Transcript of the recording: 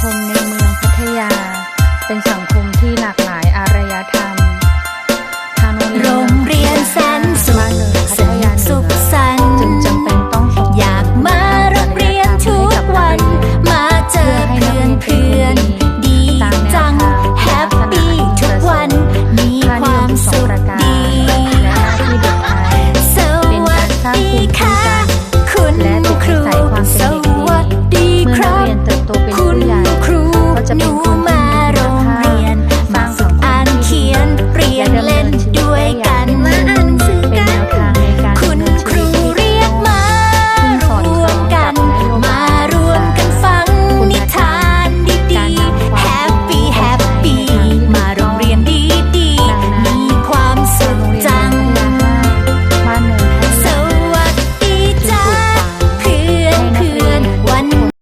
คมในเมืองพัทยา เป็นสังคมที่หลัก